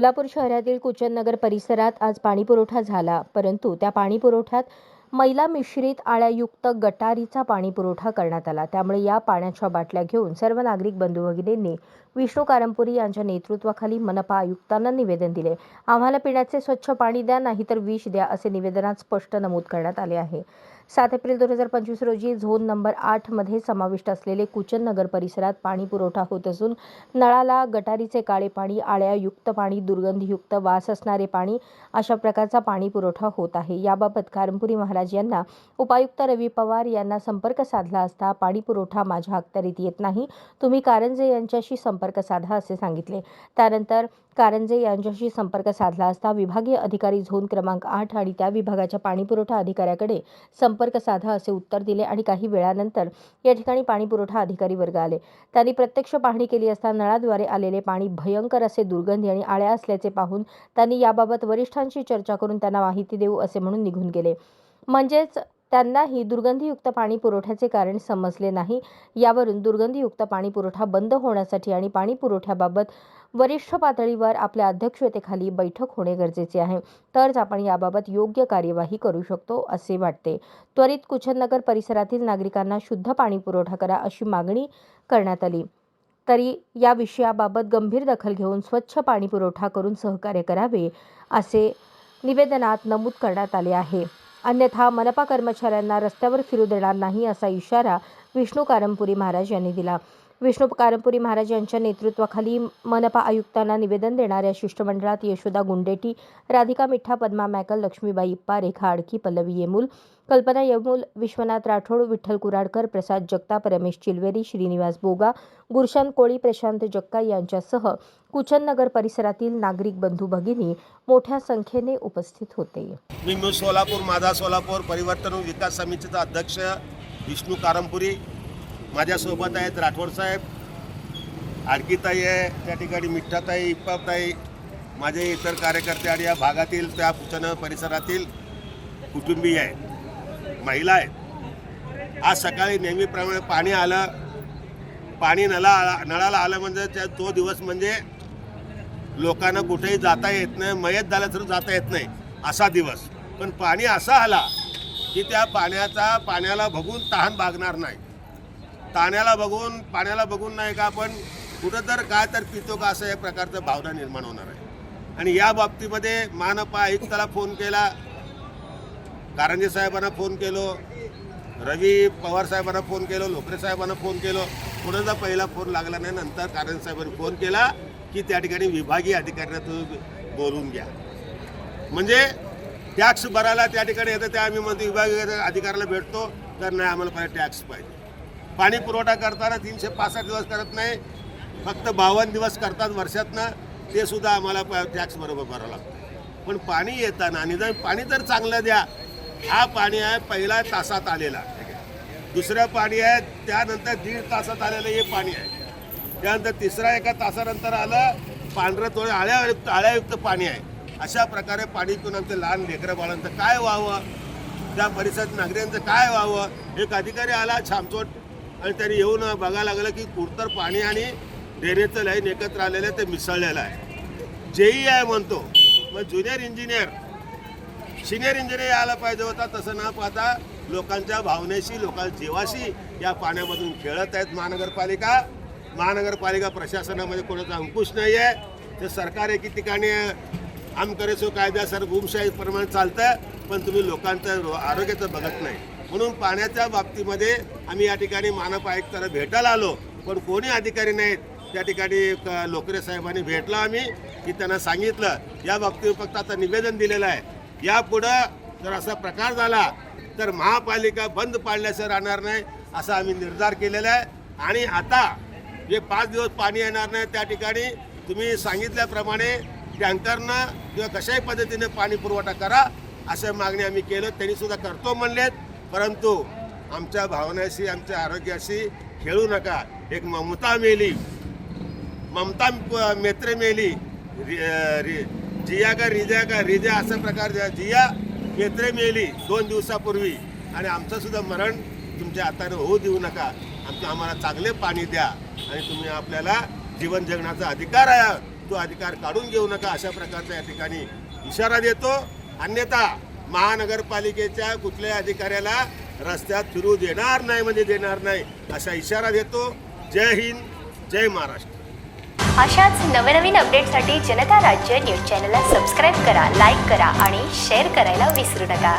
सोलापूर शहरातील कुचन नगर परिसरात आज पाणीपुरवठा झाला. परंतु त्या पाणीपुरवठ्यात मैला मिश्रित आळ्यायुक्त गटारीचा पाणीपुरवठा करण्यात आला. त्यामुळे या पाण्याच्या बाटल्या घेऊन सर्व नागरिक बंधू भगिनींनी विष्णू कारंपुरी यांच्या नेतृत्वाखाली मनपा आयुक्तांना निवेदन दिले. आम्हाला पिण्याचे स्वच्छ पाणी द्या नाहीतर विष द्या असे निवेदनात स्पष्ट नमूद करण्यात आले आहे. सात एप्रिल दोन हजार पंचवीस रोजी झोन नंबर आठमध्ये समाविष्ट असलेले कुचन नगर परिसरात पाणी पुरवठा होत असून नळाला गटारीचे काळे पाणी आळ्यायुक्त पाणी दुर्गंधीयुक्त वास असणारे पाणी अशा प्रकारचा पाणी पुरवठा होत आहे. याबाबत कारंपुरी महाराज यांना उपायुक्त रवी पवार यांना संपर्क साधला असता पाणी पुरवठा माझ्या अखत्यारीत येत नाही. तुम्ही कारंजे यांच्याशी संपर्क साधा असे सांगितले. त्यानंतर कारंजे यांच्याशी संपर्क साधला असता विभागीय अधिकारी झोन क्रमांक आठ आणि त्या विभागाच्या पाणीपुरवठा अधिकाऱ्याकडे संपर्क संपर्क साधा असे उत्तर दिले आणि काही वेळानंतर या ठिकाणी पाणीपुरवठा अधिकारी वर्ग आले. त्यांनी प्रत्यक्ष पाहणी केली असता नळाद्वारे आलेले पाणी भयंकर असे दुर्गंधी आणि आळ्या असल्याचे पाहून त्यांनी याबाबत वरिष्ठांशी चर्चा करून त्यांना माहिती देऊ असे म्हणून निघून गेले. म्हणजेच त्यांनाही दुर्गंधीयुक्त पाणी पुरवठ्याचे कारण समजले नाही. यावरून दुर्गंधीयुक्त पाणी पुरवठा बंद होण्यासाठी आणि पाणी पुरवठ्याबाबत वरिष्ठ पातळीवर आपल्या अध्यक्षतेखाली बैठक होणे गरजेचे आहे. तरच आपण याबाबत योग्य कार्यवाही करू शकतो असे वाटते. त्वरित कुचननगर परिसरातील नागरिकांना शुद्ध पाणी पुरवठा करा अशी मागणी करण्यात आली. तरी या विषयाबाबत गंभीर दखल घेऊन स्वच्छ पाणी पुरवठा करून सहकार्य करावे असे निवेदनात नमूद करण्यात आले आहे. अन्यथा मनपा कर्मचाऱ्यांना रस्त्यावर फिरू देणार नाही असा इशारा विष्णू कारंपुरी महाराज यांनी दिला. विष्णू कारंपुरी महाराज यांच्या नेतृत्वाखाली मनपा आयुक्तांना निवेदन देणाऱ्या शिष्टमंडळात यशोदा गुंडेटी राधिका मिठ्ठा पद्मा मॅकल लक्ष्मीबाई इप्पा रेखा आडकी पल्लवी येमूल कल्पना येमूल विश्वनाथ राठोड विठ्ठल कुराडकर प्रसाद जगताप रमेश चिलवेरी श्रीनिवास बोगा गुरशन कोळी प्रशांत जक्का यांच्यासह कुचननगर परिसरातील नागरिक बंधू भगिनी मोठ्या संख्येने उपस्थित होते. मी सोलापूर माझा सोलापूर परिवर्तन विकास समितीचा अध्यक्ष विष्णू कारंपुरी माझ्यासोबत आहेत राठोड साहेब आडकीताई आहे त्या ठिकाणी मिठ्ठाताई इप्पाताई माझे इतर कार्यकर्ते आणि या भागातील त्या पुचन परिसरातील कुटुंबीय आहेत महिला आहेत. आज सकाळी नेहमीप्रमाणे पाणी आलं. पाणी नळा नळाला आलं म्हणजे त्या तो दिवस म्हणजे लोकांना कुठेही जाता येत नाही मयत झालं तर जाता येत नाही असा दिवस. पण पाणी असा आला की त्या पाण्याचा पाण्याला भगून तहान भागणार नाही. ताण्याला बघून पाण्याला बघून नाही का आपण कुठं तर काय तर पितो का असं या प्रकारचं भावना निर्माण होणार आहे. आणि या बाबतीमध्ये मानपा आयुक्ताला फोन केला कारंजे साहेबांना फोन केलो रवी पवार साहेबांना फोन केलो लोकरे साहेबांना फोन केलो. कोणाचा पहिला फोन लागला नाही नंतर कारंजे साहेबांनी फोन केला की त्या ठिकाणी विभागीय अधिकाऱ्यांना तुम्ही बोलून घ्या. म्हणजे टॅक्स भरायला त्या ठिकाणी येतं त्या आम्ही म्हणतो विभागीय अधिकाऱ्याला भेटतो तर नाही आम्हाला पाहिजे टॅक्स पाहिजे. पाणी पुरवठा करताना तीनशे पासष्ट दिवस करत नाही फक्त बावन्न दिवस करतात वर्षातनं ते सुद्धा आम्हाला टॅक्स बरोबर भरावं लागतं. पण पाणी येताना आणि जर पाणी तर चांगलं द्या हा पाणी आहे पहिला तासात आलेला. दुसरं पाणी आहे त्यानंतर दीड तासात आलेलं हे पाणी आहे. त्यानंतर तिसरा एका तासानंतर आलं पांढरं थोडं आळ्यायुक्त आळ्यायुक्त पाणी आहे. अशा प्रकारे पाणी पिऊन आमचं लहान लेकरं बाळांचं काय व्हावं? त्या परिसरात नागरिकांचं काय व्हावं? एक अधिकारी आला छामचोट आणि त्यांनी येऊन बघायला लागलं की कुडतर पाणी आणि ड्रेनेजचं लाईन एकत्र आलेलं आहे ते मिसळलेलं आहे. जेई आहे म्हणतो. मग ज्युनियर इंजिनियर सिनियर इंजिनियर यायला पाहिजे होता तसं न पाहता लोकांच्या भावनेशी लोकांच्या जीवाशी या पाण्यामधून खेळत आहेत महानगरपालिका. महानगरपालिका प्रशासनामध्ये कोणाचा अंकुश नाही आहे ते सरकार एकी ठिकाणी आमकरेसो कायद्यासारखं सर गुमशाहीप्रमाणे चालतं पण तुम्ही लोकांचं रो- आरोग्याचं बघत नाही. म्हणून पाण्याच्या बाबतीमध्ये आम्ही या ठिकाणी मानप आयुक्ताला भेटायला आलो. पण कोणी अधिकारी नाहीत. त्या ठिकाणी लोकरे साहेबांनी भेटलो आम्ही की त्यांना सांगितलं. या बाबतीत फक्त आता निवेदन दिलेलं आहे. यापुढं जर असा प्रकार झाला तर महापालिका बंद पाडल्याशिवाय राहणार नाही असा आम्ही निर्धार केलेला आहे. आणि आता जे पाच दिवस पाणी येणार नाही त्या ठिकाणी तुम्ही सांगितल्याप्रमाणे टँकरनं किंवा कशाही पद्धतीने पाणी पुरवठा करा अशा मागणी आम्ही केलं. त्यांनी सुद्धा करतो म्हणलेत. परंतु आमच्या भावनाशी आमच्या आरोग्याशी खेळू नका. एक ममता मेली. ममता प- मेत्रे मेली. रि- जिया का रिजा का रिजा असा प्रकार जिया मेत्रे मेली दोन दिवसापूर्वी. आणि आमचं सुद्धा मरण तुमच्या हाताने होऊ देऊ नका. आमचं आम्हाला चांगले पाणी द्या. आणि तुम्ही आपल्याला जीवन जगण्याचा अधिकार आहे. तो अधिकार काढून घेऊ नका. अशा प्रकारचा या ठिकाणी इशारा देतो. अन्यथा महानगरपालिकेच्या कुठल्याही अधिकाऱ्याला रस्त्यात फिरू देणार नाही म्हणजे देणार नाही असा इशारा देतो. जय हिंद जय महाराष्ट्र. अशाच नवनवीन अपडेटसाठी जनता राज्य न्यूज चॅनलला सबस्क्राईब करा लाईक करा आणि शेअर करायला विसरू नका.